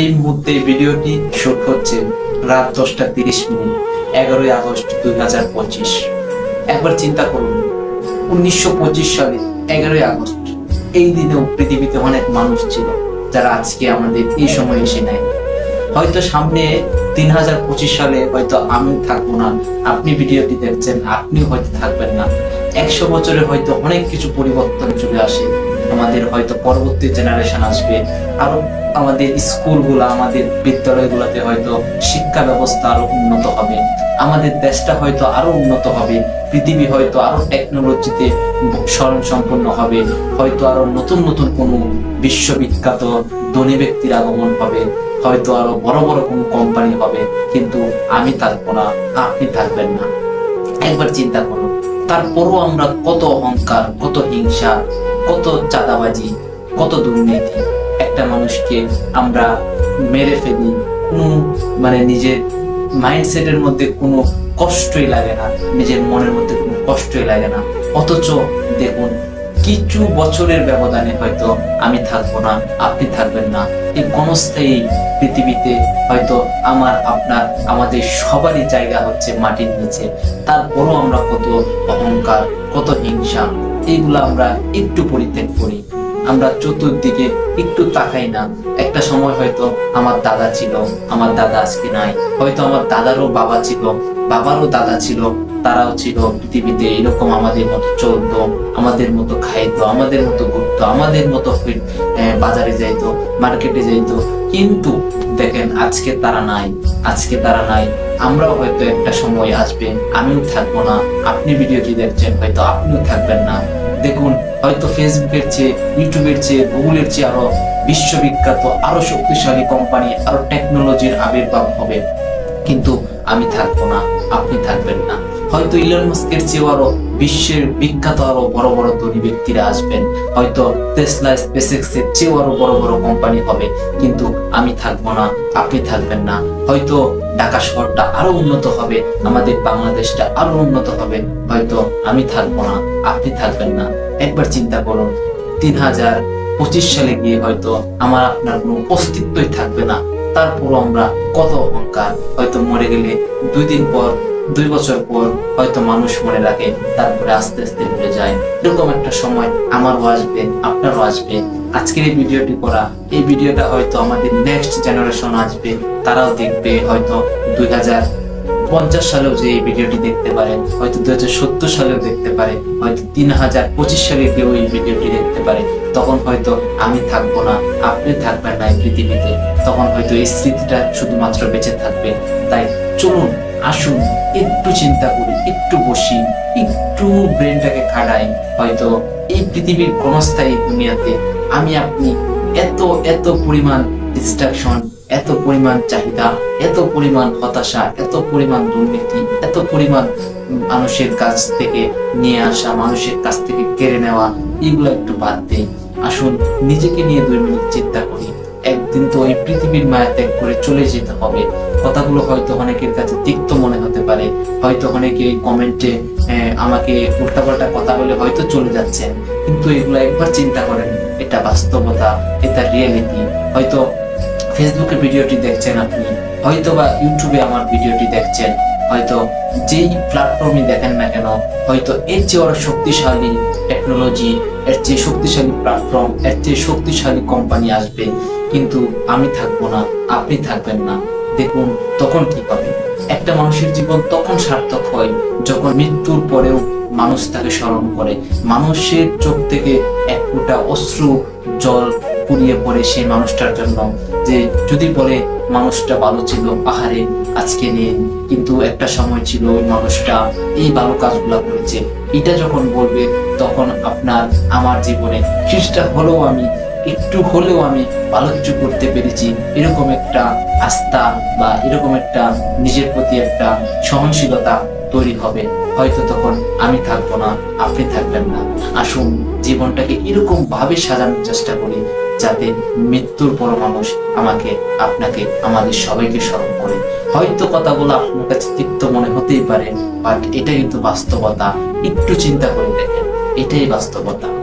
এই মুহূর্তে ভিডিওটি শুট হচ্ছে রাত দশটা তিরিশ মিনিট, এগারোই আগস্ট দুই হাজার পঁচিশ। একবার চিন্তা করুন, উনিশশো পঁচিশ সালে এগারোই আগস্ট, এই দিনেও পৃথিবীতে অনেক মানুষ ছিল যারা আজকে আমাদের এই সময় এসে নেয় হয়তো সামনে তিন হাজার পঁচিশ সালে হয়তো আমি থাকব না, আপনি ভিডিওটি দেখছেন, আপনি হয়তো থাকবেন না। একশো বছরে হয়তো অনেক কিছু পরিবর্তন চলে আসে, আমাদের হয়তো পরবর্তী জেনারেশন আসবে, আরও আমাদের স্কুলগুলো, আমাদের বিদ্যালয়গুলোতে হয়তো শিক্ষা ব্যবস্থা আরও উন্নত হবে। আমাদের দেশটা হয়তো আরও উন্নত হবে। পৃথিবী হয়তো আরও টেকনোলজিতে স্মরণ সম্পন্ন হবে। হয়তো আরও নতুন নতুন কোনো বিশ্ববিখ্যাত ধনী ব্যক্তির আগমন হবে। হয়তো আরও বড় বড় কোনো কোম্পানি হবে। কিন্তু আমি থাকব না, আপনি থাকবেন না। একবার চিন্তা করুন তারপরও আমরা কত অহংকার, কত হিংসা, কত চাঁদাবাজি, কত দুর্নীতি একটা মানুষকে আমরা মেরে ফেলি, কোনো মানে নিজের মাইন্ডসেটের মধ্যে কোনো কষ্টই লাগে না, নিজের মনের মধ্যে কোনো কষ্টই লাগে না। অথচ দেখুন, কিছু বছরের ব্যবধানে হয়তো আমি থাকব না, আপনি থাকবেন না। এই ক্ষণস্থায়ী পৃথিবীতে হয়তো আমার, আপনার, আমাদের সবারই জায়গা হচ্ছে মাটির নিচে। তারপরও আমরা কত অহংকার, কত হিংসা, এইগুলো আমরা একটু পরিত্যাগ করি। আমরা চতুর্দিকে একটু তাকাই না। একটা সময় হয়তো আমার দাদা ছিল, আমার দাদা আজকে নাই। হয়তো আমার দাদারও বাবা ছিল, বাবারও দাদা ছিল, তারাও ছিল পৃথিবীতে এরকম আমাদের মতো চলতো, আমাদের মতো খাইতো, আমাদের মতো ঘুরতো, আমাদের মতো বাজারে যাইতো, মার্কেটে যাইতো। কিন্তু দেখেন, আজকে তারা নাই, আজকে তারা নাই। আমরাও হয়তো একটা সময় আসবে, আমিও থাকব না। আপনি ভিডিওটি দেখছেন, হয়তো আপনিও থাকবেন না। দেখুন, হয়তো ফেসবুকের চেয়ে ইউটিউবের চেয়ে গুগলের চেয়ে আরও বিশ্ববিখ্যাত, আরও শক্তিশালী কোম্পানি আরও টেকনোলজির আবির্ভাব হবে। কিন্তু আমি থাকব না, আপনি থাকবেন না। হয়তো ইলন মাস্কের চেয়েও আরও বিশ্বের বিখ্যাত আরও বড় বড় ধনী ব্যক্তিরা আসবেন। হয়তো টেসলা স্পেসএক্স এর চেয়েও আরও বড় বড় কোম্পানি হবে। কিন্তু আমি থাকব না, আপনি থাকবেন না। হয়তো ঢাকা শহরটা আরও উন্নত হবে, আমাদের বাংলাদেশটা আরও উন্নত হবে। হয়তো আমি থাকব না, আপনি থাকবেন না। একবার চিন্তা করুন, তিন হাজার পঁচিশ সালে গিয়ে হয়তো আমার আপনার কোনো অস্তিত্বই থাকবে না। তারপরও আমরা কত অহংকার, হয়তো মরে গেলে দুই দিন পর, দুই বছর পর হয়তো মানুষ মনে রাখে, তারপরে আস্তে আস্তে ভুলে যায়। এরকম একটা সময় আমারও আসবে, আপনারও আসবে। আজকের এই ভিডিওটি করা, এই ভিডিওটা হয়তো আমাদের নেক্সট জেনারেশন আসবে, তারাও দেখবে হয়তো দুই হাজার পঞ্চাশ সালেও যে এই ভিডিওটি দেখতে পারে হয়তো দুই হাজার সত্তর সালেও দেখতে পারে হয়তো তিন হাজার পঁচিশ সালে কেউ এই ভিডিওটি দেখতে পারে। তখন হয়তো আমি থাকব না, আপনি থাকবেন না এই পৃথিবীতে। তখন হয়তো এই স্মৃতিটা শুধুমাত্র বেঁচে থাকবে। তাই চলুন, আসুন, একটু চিন্তা করি, একটু বসি, একটু ব্রেনটাকে খাটাই। হয়তো এই পৃথিবীর ক্ষণস্থায়ী দুনিয়াতে আমি আপনি এত এত পরিমাণ ডিস্ট্রাকশন এত পরিমাণ চাহিদা, এত পরিমাণ হতাশা, এত পরিমাণ দুর্নীতি, এত পরিমাণ মানুষের কাছ থেকে নিয়ে আসা, মানুষের কাছ থেকে কেড়ে নেওয়া, এগুলো একটু বাদ দেই। আসুন, নিজেকে নিয়ে দুই মিনিট চিন্তা করি। একদিন তো এই পৃথিবীর মায়া ত্যাগ করে চলে যেতে হবে। কথাগুলো হয়তো অনেকের কাছে তিক্ত মনে হতে পারে। হয়তো অনেকে কমেন্টে আমাকে উল্টাপাল্টা কথা বলে হয়তো চলে যাচ্ছেন। কিন্তু এগুলো একবার চিন্তা করেন, এটা বাস্তবতা, এটা রিয়েলিটি হয়তো ফেসবুকে ভিডিওটি দেখছেন আপনি। হয়তো বা ইউটিউবে আমার ভিডিওটি দেখছেন। হয়তো যেই প্ল্যাটফর্মে দেখেন না কেন, হয়তো এর চেয়ে আরও শক্তিশালী টেকনোলজি এর চেয়ে শক্তিশালী প্ল্যাটফর্ম এর চেয়ে শক্তিশালী কোম্পানি আসবে। কিন্তু আমি থাকব না, আপনি থাকবেন না। দেখুন, তখন কি হবে? একটা মানুষের জীবন তখন সার্থক হয়, যখন মৃত্যুর পরেও মানুষ তাকে স্মরণ করে। মানুষের চোখ থেকে এক ফোঁটা অশ্রু, জল পুড়িয়ে পড়ে সেই মানুষটার জন্য, যে যদি বলে মানুষটা ভালো ছিল পাহাড়ে আজকে নিয়ে, কিন্তু একটা সময় ছিল ওই মানুষটা এই ভালো কাজগুলো করেছে। এটা যখন বলবে, তখন আপনার আমার জীবনে খ্রিস্টা হলেও আমি, একটু হলেও আমি ভালো কিছু করতে পেরেছি। এরকম একটা আস্থা বা এরকম একটা নিজের প্রতি একটা সহনশীলতা তৈরি হবে। হয়তো তখন আমি থাকব না, আপনি থাকবেন না। আসুন জীবনটাকে এরকম ভাবে সাজানোর চেষ্টা করি। যাতে মৃত্যুর পর মানুষ আমাকে, আপনাকে, আমাদের সবাইকে স্মরণ করে। হয়তো কথাগুলো আপনার কাছে তিক্ত মনে হতেই পারে বাট এটা কিন্তু বাস্তবতা। একটু চিন্তা করে দেখেন, এটাই বাস্তবতা।